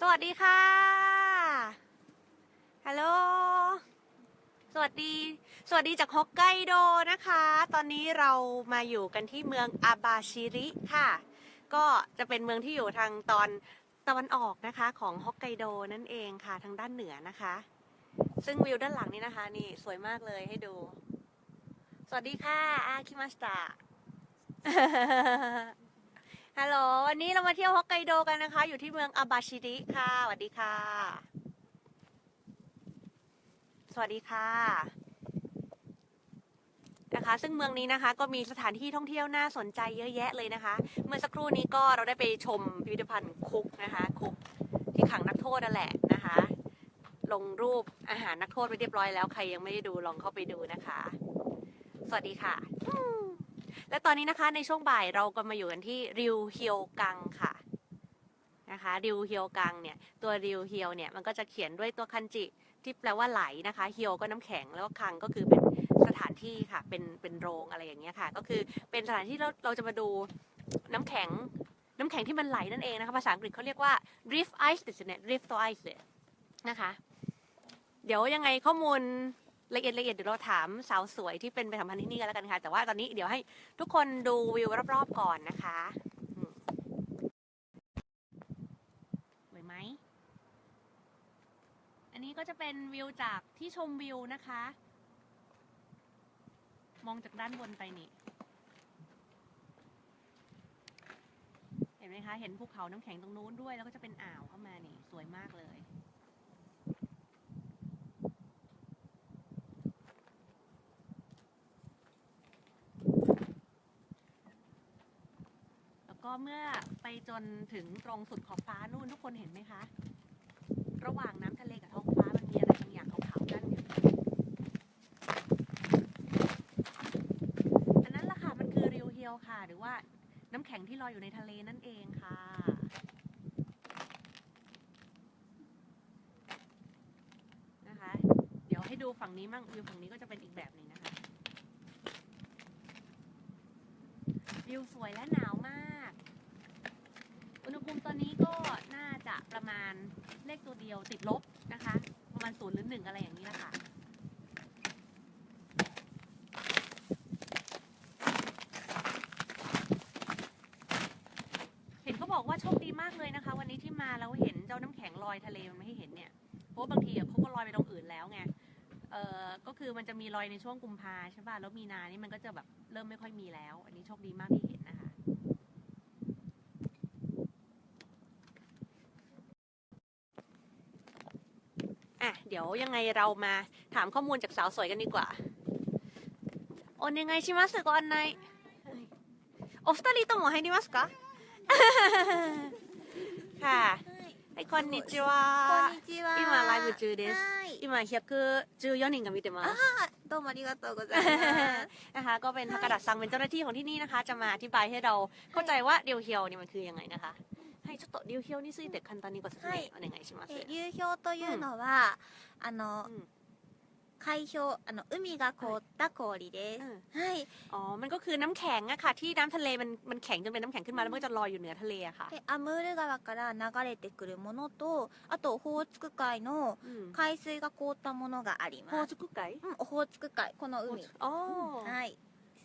สวัสดีค่ะ ฮัลโหล สวัสดี สวัสดีจากฮอกไกโดนะคะ ตอนนี้เรามาอยู่กันที่เมืองอาบาชิริค่ะ ก็จะเป็นเมืองที่อยู่ทางตอนตะวันออกนะคะของฮอกไกโดนั่นเองค่ะทางด้านเหนือนะคะ ซึ่งวิวด้านหลังนี้นะคะ นี่สวยมากเลยให้ดู สวัสดีค่ะอาคิมาสตะ ฮัลโหลวันนี้เรามาเที่ยวฮอกไกโดกันนะคะ อยู่ที่เมืองอาบาชิริค่ะสวัสดีค่ะ สวัสดีค่ะนะคะ ซึ่งเมืองนี้นะคะ ก็มีสถานที่ท่องเที่ยวน่าสนใจเยอะแยะเลยนะคะ เมื่อสักครู่นี้ก็เราได้ไปชมพิพิธภัณฑ์คุกนะคะคุกที่ขังนักโทษนั่นแหละนะคะ ลงรูปอาหารนักโทษไปเรียบร้อยแล้วใครยังไม่ได้ดูลองเข้าไปดูนะคะ สวัสดีค่ะ และตอนนี้นะคะในช่วงบ่ายเราก็มาอยู่กันที่ริวเฮียวกังค่ะนะคะริวเฮียวกังเนี่ยตัวริวเฮียวเนี่ยมันก็จะเขียนด้วยตัวคันจิที่แปลว่าไหลนะคะเฮียวก็น้ำแข็งแล้วก็คังก็คือเป็นสถานที่ค่ะเป็นเป็นโรงอะไรอย่างเงี้ยค่ะ ก็คือเป็นสถานที่เราเราจะมาดูน้ำแข็งน้ำแข็งที่มันไหลนั่นเองนะคะภาษาอังกฤษเขาเรียกว่า drift ice เนี่ย drift ice นะคะ เดี๋ยวยังไงข้อมูล ละเอียดละเอียดเดี๋ยวเราถามสาวสวยที่เป็นไปสัมพันธ์ที่นี่กันแล้วกันค่ะ แต่ว่าตอนนี้เดี๋ยวให้ทุกคนดูวิวรอบๆก่อนนะคะสวยไหม อันนี้ก็จะเป็นวิวจากที่ชมวิวนะคะ มองจากด้านบนไปนี่ เห็นไหมคะ เห็นภูเขาน้ำแข็งตรงนู้นด้วย แล้วก็จะเป็นอ่าวเข้ามานี่ สวยมากเลย แล้วก็ เมื่อไปจนถึงตรงสุดขอบฟ้านู่นทุกคนเห็นไหมคะ ระหว่างน้ำทะเลกับท้องฟ้ามันมีอะไรบางอย่างขาวๆกันอยู่อันนั้นล่ะค่ะมันคือริวเฮียวค่ะ หรือว่าน้ำแข็งที่ลอยอยู่ในทะเลนั่นเองค่ะนะคะ เดี๋ยวให้ดูฝั่งนี้มั่งวิวฝั่งนี้ก็จะเป็นอีกแบบหนึ่งนะคะวิวสวยและหนาวมาก อุณหภูมิตอนนี้ก็น่าจะ ประมาณเลขตัวเดียวติดลบนะคะ ประมาณศูนย์หรือหนึ่งอะไรอย่างนี้แหละค่ะเห็นเขาบอกว่าโชคดีมากเลยนะคะ วันนี้ที่มาแล้วเห็นเจ้าน้ำแข็งลอยทะเลมันไม่ให้เห็นเนี่ยเพราะบางทีเขาก็ลอยไปตรงอื่นแล้วไงเออก็คือมันจะมีรอยในช่วงกุมภาใช่ป่ะแล้วมีนานี่มันก็จะแบบเริ่มไม่ค่อยมีแล้ว อันนี้โชคดีมากที่เห็นนะคะ อะ เดี๋ ยวยังไงเรามาถามข้อมูลจากสาวสวยกันดีกว่า โอนยังไงชิมัสก่อนในโอฟตาลีとも入りますかค่ะはいこんにちこはんにちは。今ライブ中ですはい。今114人が見てますあどうもありがとうございます。 นะคะก็เป็นทากาดะซังเป็นเจ้าหน้าที่ของที่นี่นะคะ จะมาอธิบายให้เราเข้าใจว่าเดียวเฮียวนี่มันคือยังไงนะคะ ให้ちょっとเดียวเฮียวについて簡単にご説明お願いしますえ流氷というのは、あの、うん海氷あの海が凍った氷です。うんはい。 อ๋อ มันก็คือน้ำแข็งอะค่ะ ที่น้ำทะเลมันมันแข็งจนเป็นน้ำแข็งขึ้นมาแล้วมันก็จะลอยอยู่เหนือทะเลอะค่ะ でアムール川から流れてくるものと、あとオホーツク海の อืม 海水が凍ったものがあり โฮ ます。 จุกุไก่ うん、オホーツク海この海。 อ๋อ はい。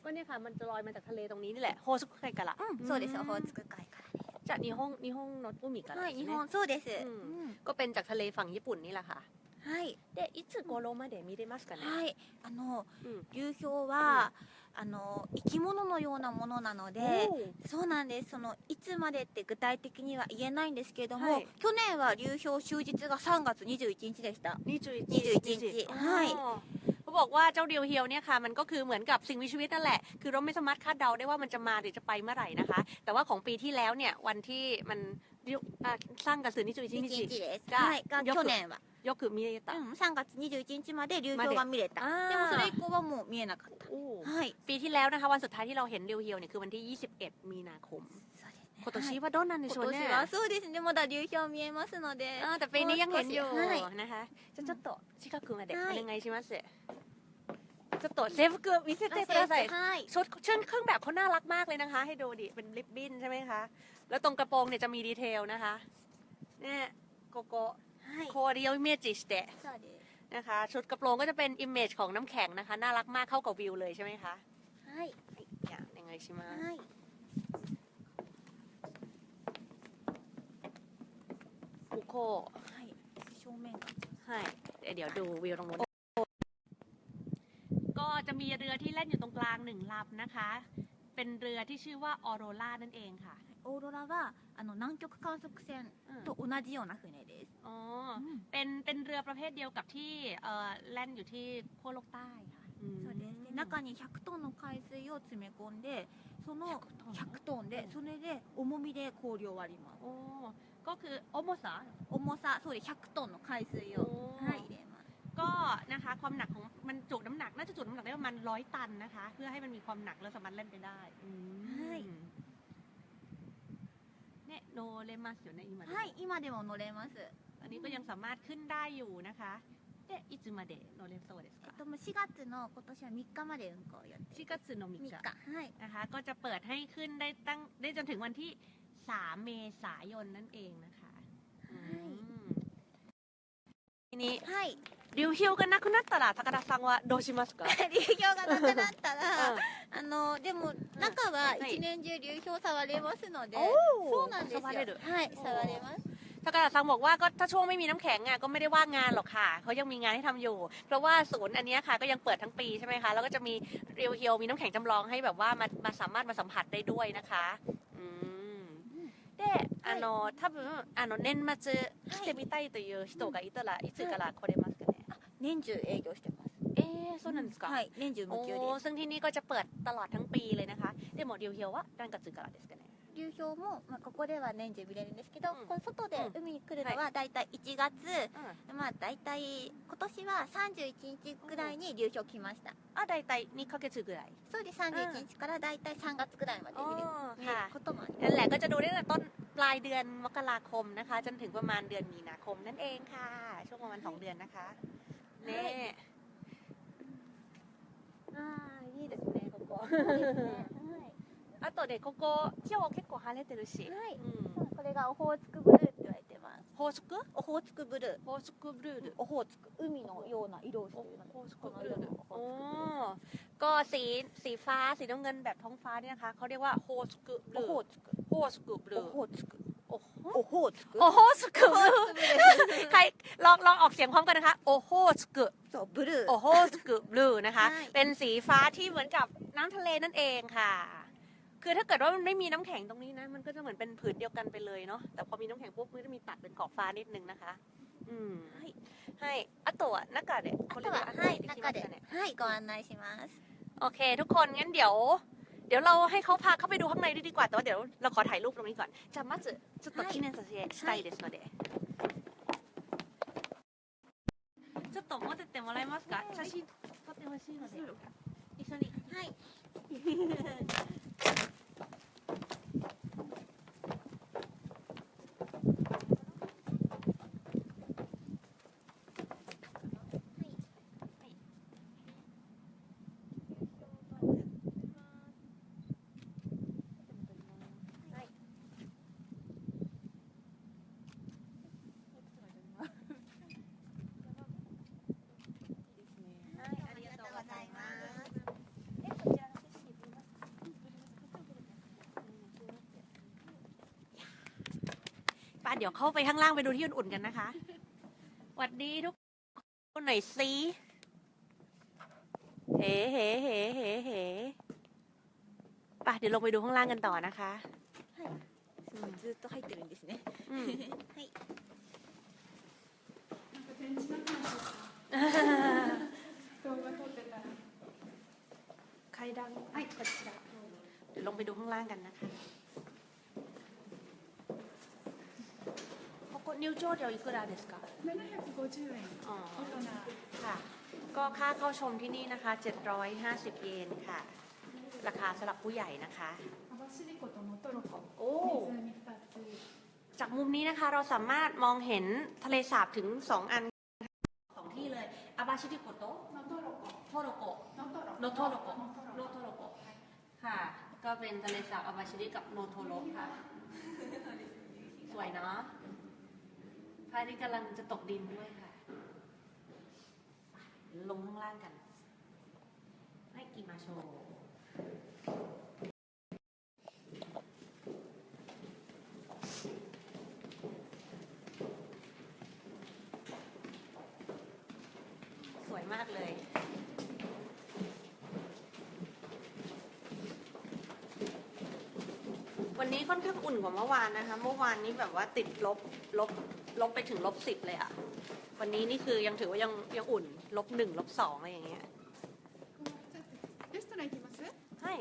ก็เนี่ยค่ะ มันจะลอยมาจากทะเลตรงนี้นี่แหละโฮจุกุไก่กันละ うん、そうです。オホーツク海からで จากนิฮงนิฮงโนตุมิกัน す。はい、日本そうです。ううんん。 ก็เป็นจากทะเลฝั่งญี่ปุ่นนี่แหละค่ะ はい。 เดอิつโกโรมาเดมิเดมัสกันนะ はい。あのうん流氷は、あの生き物のようなものなので。โอ้ そうなんですそのいつまでって具体的には言えないんですけれども、はい去年は流氷終日が3月21日でした21 21 อ๋อ はい เขา บอกว่าเจ้าเดียวเฮียวเนี่ยค่ะ มันก็คือเหมือนกับสิ่งมีชีวิตนั่นแหละ คือเราไม่สามารถคาดเดาได้ว่ามันจะมาหรือจะไปเมื่อไหร่นะคะ แต่ว่าของปีที่แล้วเนี่ย วันที่มันอ่ะสร้างกระสือนิจุอิชิ 21 นิ 日 จิ ですがはいがよく去年は、よく見えた、うん、3月21日まで流氷が見れたあーでもそれ以降はもう見えなかっ โอ้ たはい ปีที่แล้วนะคะ วันสุดท้ายที่เราเห็นเดียวเฮียวเนี่ยคือวันที่ 21 มีนาคม そうですね今年はどうなんでしょう今ね年はそうですねまだ流氷見えますので อ่าแต่ปีนี้ยังเห็นอยู่ もう少しはい นะคะจะちょっと近くまではいお願いします ちょっと制服見せてください はい ชุดชุดเครื่องแบบเขาน่ารักมากเลยนะคะ ให้ดูดิ เป็นริบบิ้นใช่ไหมคะ แล้วตรงกระโปรงเนี่ยจะมีดีเทลนะคะ เนี่ยโกโก้ はい โคเรียวเมจิสเตะ そうです นะคะ ชุดกระโปรงก็จะเป็นอิมเมจของน้ำแข็งนะคะ น่ารักมากเข้ากับวิวเลยใช่ไหมคะ はい อย่างยังไงใช่ไหม はい คุโค はい正面が ให้เดี๋ยวดูวิวตรงนู้นก็ จะมีเรือที่เล่นอยู่ตรงกลางหนึ่งลำนะคะ เป็นเรือที่ชื่อว่าออโรรานั่นเองค่ะ オーロラはあの南極観測船 อืม と同じような船です อ๋อ เป็นเป็นเรือประเภทเดียวกับที่เอ่อแล่นอยู่ที่ขั้วโลกใต้ค่ะอืม そうですで中に100トンの海水を詰め込んでその100トンでそれで重みで氷を割ります โอ้ก็คือโอโมสา 重さそうです100トンの海水をおーはい入れます ก็นะคะความหนักของมันจุน้ำหนักน่าจะจุน้ำหนักได้ประมาณร้อยตันนะคะ เพื่อให้มันมีความหนักแล้วสามารถเล่นไปได้อืม はい เนี่ยโนเลมัสอยู่ในอิมา はい今でも乗れます อันนี้ก็ยังสามารถขึ้นได้อยู่นะคะเดอิจุมาเดะโนเลมโซเดส え ค่ะ っともう4月の今年は3日まで運行をやって ชิกัตสึโนมิ 3 กะ 日はい นะคะ ก็จะเปิดให้ขึ้นได้ตั้งได้จนถึงวันที่ 3 เมษายนนั่นเองนะคะอืมทีนี้ はい リュウヒョウがなくなったら高田さんはどうしますか流氷がなくなったらうんあのでも中は一年中流氷触れますので、おーそうなんですよ触れるはいおー触れます ทากาซังบอกว่าก็ถ้าช่วงไม่มีน้ำแข็งอ่ะก็ไม่ได้ว่างงานหรอกค่ะเขายังมีงานให้ทำอยู่ เพราะว่าศูนย์อันเนี้ยค่ะก็ยังเปิดทั้งปีใช่ไหมคะแล้วก็จะมีเรียวเฮียวมีน้ำแข็งจำลองให้แบบว่ามามาสามารถมาสัมผัสได้ด้วยนะคะอืมであの多分あの年末来てみたいという人がいたらいつから来れますかね 年中営業してますえーそうなんですかはい年中無休で โอ้ซึ่งที่นี่ก็จะเปิดตลอดทั้งปีเลยนะคะでもリュウヒョウは何月からですかねす流氷も、まあ、ここでは年中見れるんですけど、うんこの外でうん海に来るのはだいたい1月、うんまあだいたい今年は31日くらいに流氷来ましたあ大体2ヶ月ぐらいそうです31日からだいたい3月くらいまで見れる,、อ๋อ 見れるค่ะ こともあります นั่นแหละก็จะดูได้ตั้งแต่ต้นปลายเดือนมกราคมนะคะ จนถึงประมาณเดือนมีนาคมนั่นเองค่ะ ช่วงประมาณสองเดือนนะคะ เนี่ยอ่าいいですねここそうですねあとでここ今日結構晴れてるし、はい、はいうん、これがオホーツクブルーって言われてますホースクオホーツクブルーホースクブルールオホーツク海のような色をしているのでホースクこのブルール色のオホーツク โอ้ก็สีสีฟ้าสีน้ำเงินแบบท้องฟ้าเนี่ยนะคะเขาเรียกว่าโฮสกุบลู オホーツクโฮสกุบลู オホーツク โอโฮสโอโฮสกึใครลองลองออกเสียงพร้อมกันนะคะ โอโฮสกึโซบลูโอโฮสกึบลูนะคะ เป็นสีฟ้าที่เหมือนกับน้ำทะเลนั่นเองค่ะ คือถ้าเกิดว่ามันไม่มีน้ำแข็งตรงนี้นะ มันก็จะเหมือนเป็นผืนเดียวกันไปเลยเนาะ แต่พอมีน้ำแข็งปุ๊บมันจะมีตัดเป็นขอบฟ้านิดนึงนะคะ อืม ให้อะตัวนักกาเดะอะตัวให้นักกาเดะให้ก่อนนายชิมัสโอเค ทุกคนงั้นเดี๋ยว เดี๋ยวเราให้เขาพาเข้าไปดูข้างในด้วยดีกว่า แต่ว่าเดี๋ยวเราขอถ่ายรูปตรงนี้ก่อนじゃあまずちょっと記念撮影したいですので、ちょっと持ってってもらえますか写真撮ってほしいので一緒にはいはい、 เดี๋ยวเข้าไปข้างล่างไปดูที่อุ่นๆกันนะคะหวัดดีทุกคนหน่อยสิเฮ้เฮ้เฮ้เฮ้เฮ้ป้าเดี๋ยวลงไปดูข้างล่างกันต่อนะคะ ずっと入ってるんですね อืม はい ใครดังไอ้こちらเดี๋ยวลงไปดูข้างล่างกันนะคะ นิวโจเดียวอีกราเดสค่ะไม่น่าจะโกชื่อเลยอ๋อค่ะ ก็ค่าเข้าชมที่นี่นะคะ 750 เยนค่ะ ราคาสำหรับผู้ใหญ่นะคะโอ้จากมุมนี้นะคะเราสามารถมองเห็นทะเลสาบถึง 2 อันสองที่เลยอาบาชิติโกโตโทโรโกโนโทโรโกโนโทโรโกค่ะ ก็เป็นทะเลสาบอาบาชิติกับโนโทโรค่ะ สวยเนาะ ระอาทิตย์กำลังจะตกดินด้วยค่ะ ลงข้างล่างกัน ให้กีมาโชว์สวยมากเลยวันนี้ค่อนข้างอุ่นกว่าเมื่อวานนะคะ เมื่อวานนี้แบบว่าติดลบลบ ลบไปถึงลบสิบเลยอะวันนี้นี่คือยังถือว่ายังยังอุ่นลบหนึ่งลบสองอะไรอย่างเงี้ยใช่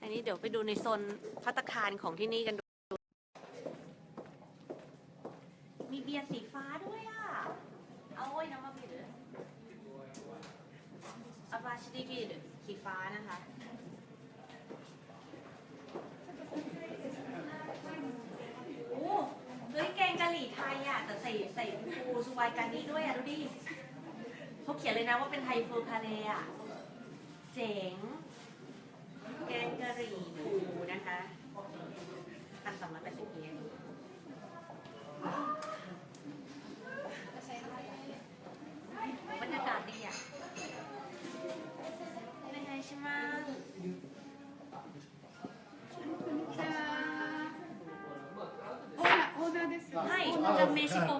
อันนี้เดี๋ยวไปดูในโซนพัตคารของที่นี่กันดู มีเบียร์สีฟ้าด้วยอะเอาไว้น้ำมาบิดอาบาชิดิบิดสีฟ้านะคะ วายการนี้ด้วยอะดูดิเขาเขียนเลยนะว่าเป็นไทยฟูคาเลอะ เจ๋ง แกงกะหรี่ปูนะคะตักสองร้อยแปดสิบเยนบรรยากาศดีอะเป็นไงใช่ไหมはい、じゃあ名刺交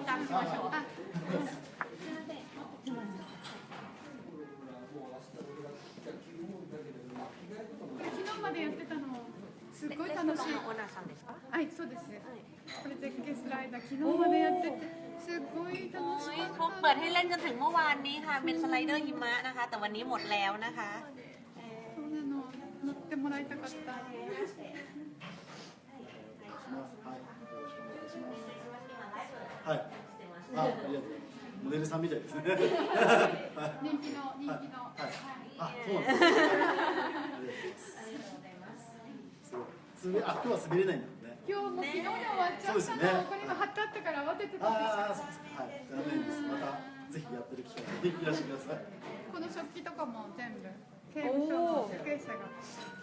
เขา った เปิดให้เล่นจนถึงเมื่อวานนี้ค่ะ เป็นสไลเดอร์หิมะนะคะ แต่วันนี้หมดแล้วนะคะ そうなの乗ってもらいたかったはい。あ、ありがとう。モデルさんみたいですね。人気の人気のはい。あ、そうなんですね。すごい。滑りあ、今日は滑れないんだもんね。 今日も昨日で終わっちゃったそうですねのこれ今貼ってあったから慌ててたんああ、ですそうですか。はい。残念です。またぜひやってる機会にいらしてください。この食器とかも全部刑務所の受刑者が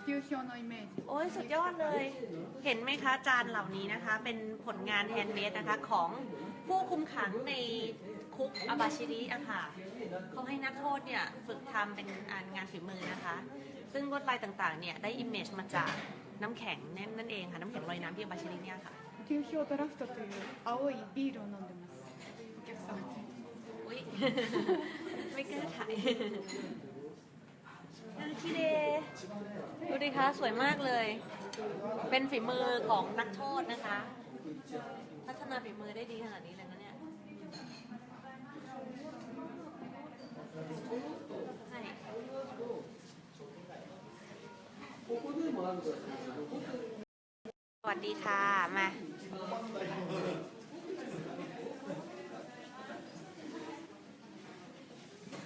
流氷のイメージ โอ้ยสุดยอดเลย เห็นไหมคะจานเหล่านี้นะคะ เป็นผลงานแฮนด์เมดนะคะ ของผู้คุมขังในคุกอาบาชิริอะค่ะเขาให้นักโทษเนี่ยฝึกทำเป็นงานฝีมือนะคะ ซึ่งลวดลายต่างๆเนี่ยได้อิมเมจมาจาก น้ำแข็งนั่นนั่นเองค่ะน้ำแข็งลอยน้ำที่อาบาชิริเนี่ยค่ะ 流氷ドラフトという青いビールを飲んでますお客様に อุ้ย ไม่กล้าถ่ายคิเดดูดิคะสวยมากเลย เป็นฝีมือของนักโทษนะคะ พัฒนาฝีมือได้ดีขนาดนี้เลยนะเนี่ยใช่สวั สดีค่ะ มา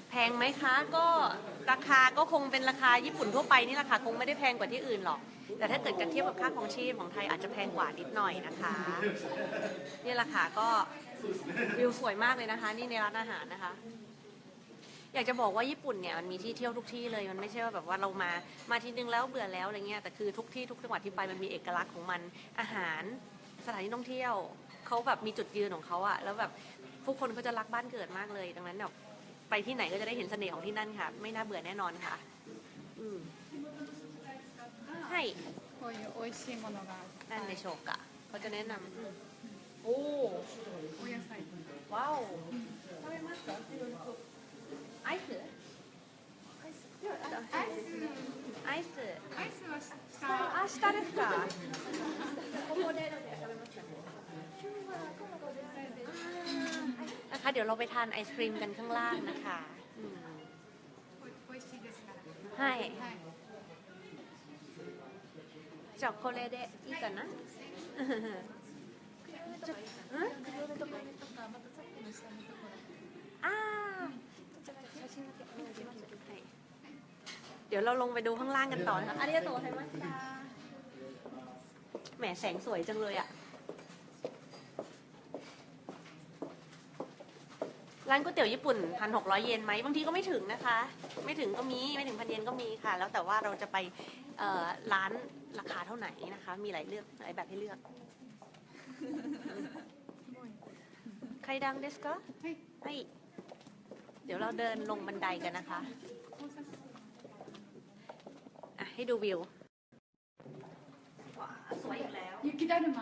แพงไหมคะ ก็ราคาก็คงเป็นราคาญี่ปุ่นทั่วไปนี่แหละค่ะ คงไม่ได้แพงกว่าที่อื่นหรอก แต่ถ้าเกิดกันเทียบกับค่าของชีพของไทยอาจจะแพงกว่านิดหน่อยนะคะ นี่แหละค่ะก็วิวสวยมากเลยนะคะ นี่ในร้านอาหารนะคะ อยากจะบอกว่าญี่ปุ่นเนี่ยมันมีที่เที่ยวทุกที่เลยมันไม่ใช่ว่าแบบว่าเรามามาทีนึงแล้วเบื่อแล้วอะไรเงี้ยแต่คือทุกที่ทุกจังหวัดที่ไปมันมีเอกลักษณ์ของมันอาหารสถานที่ท่องเที่ยวเขาแบบมีจุดยืนของเขาอะแล้วแบบผู้คนเขาจะรักบ้านเกิดมากเลย ดังนั้นแบบไปที่ไหนก็จะได้เห็นเสน่ห์ของที่นั่นค่ะ ไม่น่าเบื่อแน่นอนค่ะ อืมให้ こういう美味しいものが นั่นในโชกะเขาจะแนะนำอืมโอ้ お野菜 ว้าวไอซ์ アイスไอซ์ アイスは下あ、下ですか。ここでนะคะ เดี๋ยวเราไปทานไอศครีมกันข้างล่างนะคะอืม お美味しいですからはいはいじゃあこれでいいかなちょうん เดี๋ยวเราลงไปดูข้างล่างกันต่อนะคะอาริยาโตไทมัสค่ะแหมแสงสวยจังเลยอะร้านก๋วยเตี๋ยวญี่ปุ่นพันหกร้อยเยนไหมบางทีก็ไม่ถึงนะคะ ไม่ถึงก็มีไม่ถึงพันเยนก็มีค่ะ แล้วแต่ว่าเราจะไปเอ่อร้านราคาเท่าไหร่นะคะ มีหลายเลือกหลายแบบให้เลือก ใครดังเดสก็はいให้ เดี๋ยวเราเดินลงบันไดกันนะคะ อ่ะ ให้ดูวิวว้าวสวยอีกแล้ว 雪だるま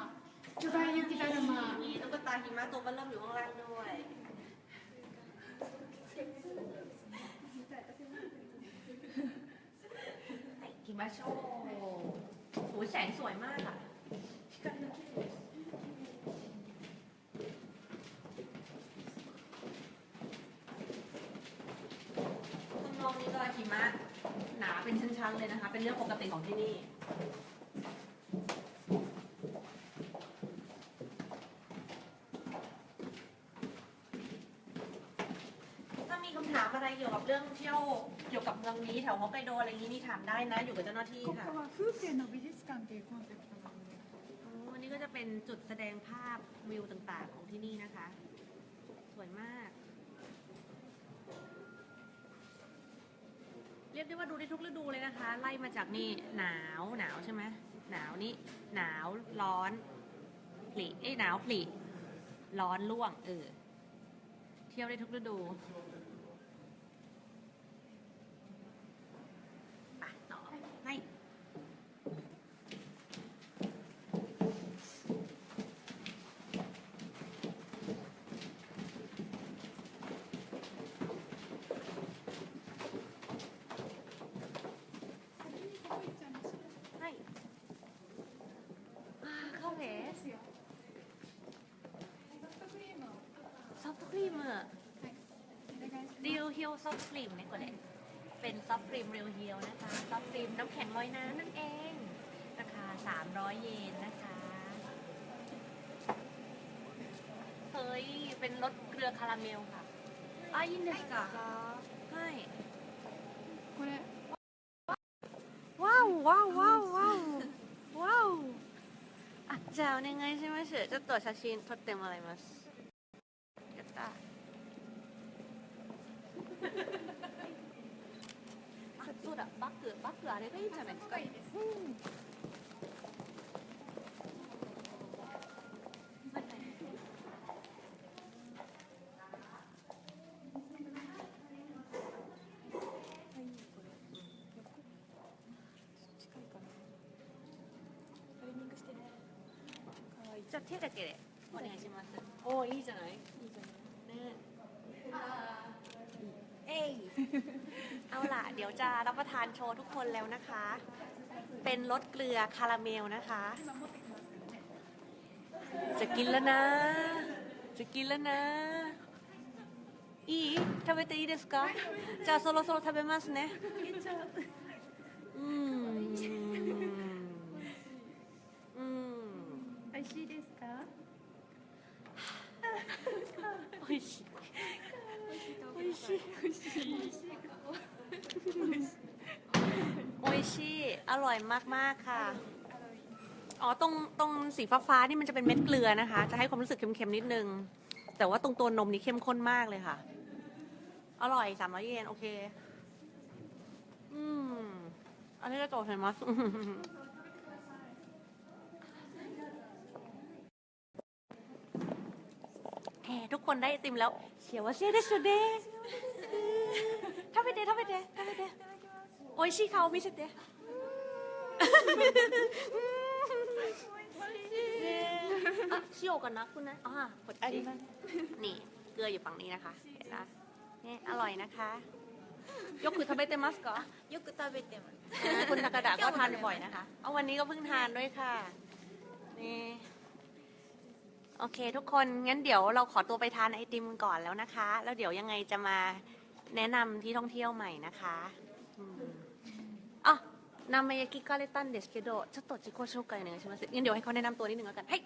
巨大雪だるま มีตุ๊กตาหิมะตัวเบอเริ่มอยู่ข้างล่างด้วยหิมะโชว์โหแสงสวยมากอ่ะ หิมะหนาเป็นชั้นๆเลยนะคะ เป็นเรื่องปกติของที่นี่ ถ้ามีคำถามอะไรเกี่ยวกับเรื่องเที่ยวเกี่ยวกับเมืองนี้แถวฮอกไกโดอะไรอย่างนี้นี่ถามได้นะ อยู่กับเจ้าหน้าที่ こ ค่ะ こは風景の美術館っていうコンセプトなので อ๋ออันนี้ก็จะเป็นจุดแสดงภาพวิวต่างๆของที่นี่นะคะ สวยมาก ได้ว่าดูได้ทุกฤดูเลยนะคะ ไล่มาจากนี่หนาวหนาวใช่ไหมหนาวนี่หนาวร้อนผลิเอ้ยหนาวผลิร้อนล่วงเออเที่ยวได้ทุกฤดู ソフトクリームをソフトクリームお願いしますเรียวเฮียวซอฟต์ครีมเนี่ยก็เลยเป็นซอฟต์ครีมเรียวเฮียวนะคะ ซอฟต์ครีมน้ำแข็งลอยน้ำนั่นเอง ราคา 300 เยนนะคะ เฮ้ย เป็นรสเกลือคาราเมลค่ะอ่ะยินดีค่ะใช่ これ ว้าวว้าวว้าวว้าวว้าวあじゃあお願いしますちょっと写真撮ってもらいますや バッグバッグあれがいいんじゃないですか。いいですじゃあ手だけでお願いしますおおいいじゃないいいじゃない ดี๋ยวจะรับประทานโชว์ทุกคนแล้วนะคะ เป็นรสเกลือคาราเมลนะคะ จะกินแล้วนะ จะกินแล้วนะ いい食べていいですかじゃあそろそろ食べますねうんうん美味しいですか美味しい美味しい美味しい โออิชิอร่อยมาก ๆ ค่ะ อ๋อ ตรงตรงสีฟ้าๆนี่มันจะเป็นเม็ดเกลือนะคะ จะให้ความรู้สึกเค็ม ๆ นิดนึง แต่ว่าตรงตัวนมนี่เข้มข้นมากเลยค่ะ อร่อยสามร้อยเยนโอเค อืม อันนี้ก็โตเห็นมั้ยทุกคนได้ติมแล้วเชียวว่าเชียได้สุดเด้ 食べて食べて食べて美味しい顔見せてあ塩かなคุณนะอ่าこっちนี่ เกลืออยู่ฝั่งนี้นะคะเห็นนะนี่อร่อยนะคะยกคือ食べてますかよく食べてます อ่าคุณทากาดะก็ทานบ่อยนะคะ เอาวันนี้ก็เพิ่งทานด้วยค่ะ นี่ โอเค ทุกคน งั้นเดี๋ยวเราขอตัวไปทานไอติมก่อนแล้วนะคะ แล้วเดี๋ยวยังไงจะมา แนะนำที่ท่องเที่ยวใหม่นะคะอืมอ่ะนามายากิกาเลตันเดสเกโดちょっと自己紹介お願いしますงั้นเดี๋ยวให้เขาแนะนำตัวนิดนึงแล้วกัน ให้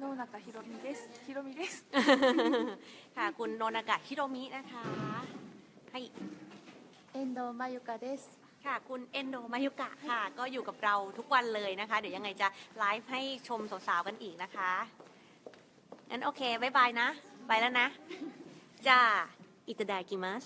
野中ひろみですひろみです ค่ะ คุณโนนากะฮิโรมินะคะ ให้ 遠藤まゆかです ค่ะ คุณเอนโดมายุกะค่ะ ก็อยู่กับเราทุกวันเลยนะคะ เดี๋ยวยังไงจะไลฟ์ให้ชมสาวๆกันอีกนะคะ งั้นโอเคบายบายนะ ไปแล้วนะ จ้า อิตาดากิมัส